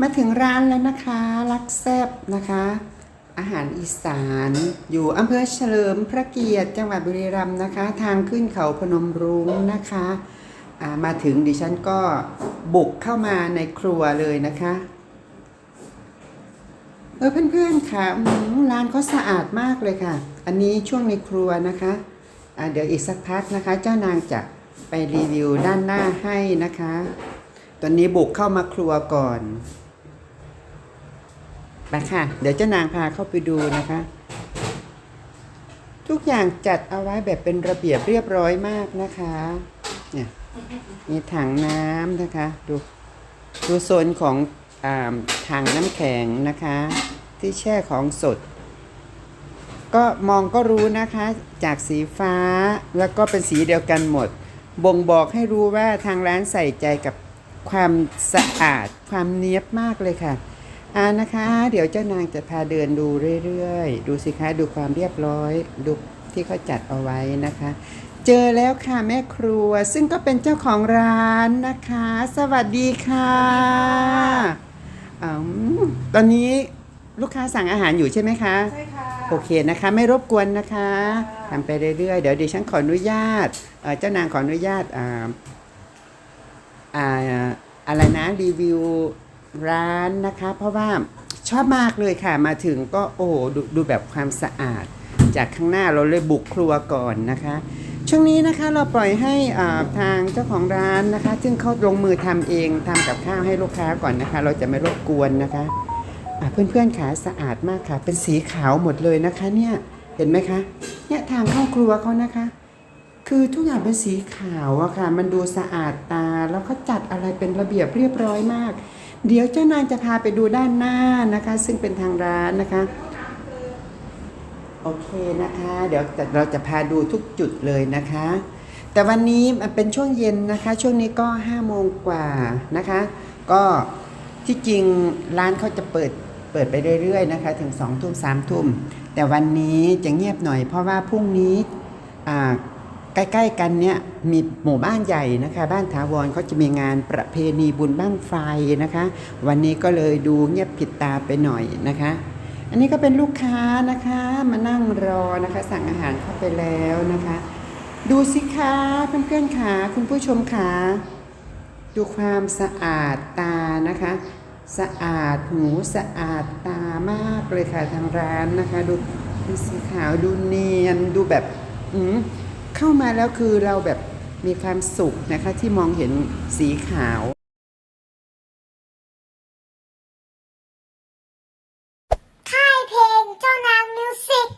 มาถึงร้านแล้วนะคะรักแซบนะคะ อาหารอีสานอยู่อำเภอเฉลิมพระเกียรติจังหวัดบุรีรัมย์นะคะ ทางขึ้นเขาพนมรุ้งนะคะามาถึงดิฉันก็บุกเข้ามาในครัวเลยนะคะเออเพื่อนๆค่ะร้านเขาสะอาดมากเลยค่ะ อันนี้ช่วงในครัวนะคะเดี๋ยวอีกสักพักนะคะ เจ้านางจะไปรีวิวด้านหน้าให้นะคะ ตอนนี้บุกเข้ามาครัวก่อน ไปค่ะ เดี๋ยวเจ้านางพาเข้าไปดูนะคะ ทุกอย่างจัดเอาไว้แบบเป็นระเบียบเรียบร้อยมากนะคะ เนี่ยมีถังน้ำนะคะ ดูดูโซนของอถังน้ำแข็งนะคะ ที่แช่ของสด ก็มองก็รู้นะคะ จากสีฟ้าแล้วก็เป็นสีเดียวกันหมด บ่งบอกให้รู้ว่าทางร้านใส่ใจกับความสะอาดความเนียบมากเลยค่ะ อ่านะคะ เดี๋ยวเจ้านางจะพาเดินดูเรื่อยๆ ดูสิคะดูความเรียบร้อยดูที่เขาจัดเอาไว้นะคะ เจอแล้วค่ะแม่ครัวซึ่งก็เป็นเจ้าของร้านนะคะ สวัสดีค่ะอืมตอนนี้ลูกค้าสั่งอาหารอยู่ใช่ไหมคะใช่ค่ะโอเคนะคะ ไม่รบกวนนะคะทำไปเรื่อยๆเดี๋ยวดิฉันขออนุญาตเอ่อเจ้านางขออนุญาตอ่าอ่าอะไรนะรีวิว ร้านนะคะ เพราะว่าชอบมากเลยค่ะมาถึงก็โอ้โหดูดูแบบความสะอาด จากข้างหน้าเราเลยบุกครัวก่อนนะคะ ช่วงนี้นะคะเราปล่อยให้ทางเจ้าของร้านนะคะ ซึ่งเขาลงมือทำเองทำกับข้าวให้ลูกค้าก่อนนะคะ เราจะไม่รบกวนนะคะะเพื่อนๆขาสะอาดมากค่ะ เป็นสีขาวหมดเลยนะคะเนี่ยเห็นไหมคะเนี่ยทางเข้าครัวเขานะคะ คือทุกอย่างเป็นสีขาวอะค่ะ มันดูสะอาดตาแล้วเขาจัดอะไรเป็นระเบียบเรียบร้อยมาก เดี๋ยวเจ้านางจะพาไปดูด้านหน้านะคะ ซึ่งเป็นทางร้านนะคะ โอเคนะคะ เดี๋ยวเราจะพาดูทุกจุดเลยนะคะ แต่วันนี้มันเป็นช่วงเย็นนะคะ ช่วงนี้ก็5โมงกว่านะคะ ก็ที่จริงร้านเขาจะเปิดเปิดไปเรื่อยๆนะคะ ถึง2ทุ่ม3ทุ่มแต่วันนี้จะเงียบหน่อยเพราะว่าพรุ่งนี้อ่า ใกล้ๆกันเนี่ยมีหมู่บ้านใหญ่นะคะ บ้านถาวรเขาจะมีงานประเพณีบุญบ้างไฟนะคะ วันนี้ก็เลยดูเงียบผิดตาไปหน่อยนะคะ อันนี้ก็เป็นลูกค้านะคะมานั่งรอนะคะ สั่งอาหารเข้าไปแล้วนะคะ ดูสิคะเพื่อนๆขาคุณผู้ชมขาดูความสะอาดตานะคะ สะอาดหูสะอาดตามากเลยค่ะทางร้านนะคะ ดูดูสีขาวดูเนียนดูแบบอืม เข้ามาแล้วคือเราแบบมีความสุขนะคะที่มองเห็นสีขาวค่ายเพลงเจ้านางมิวสิก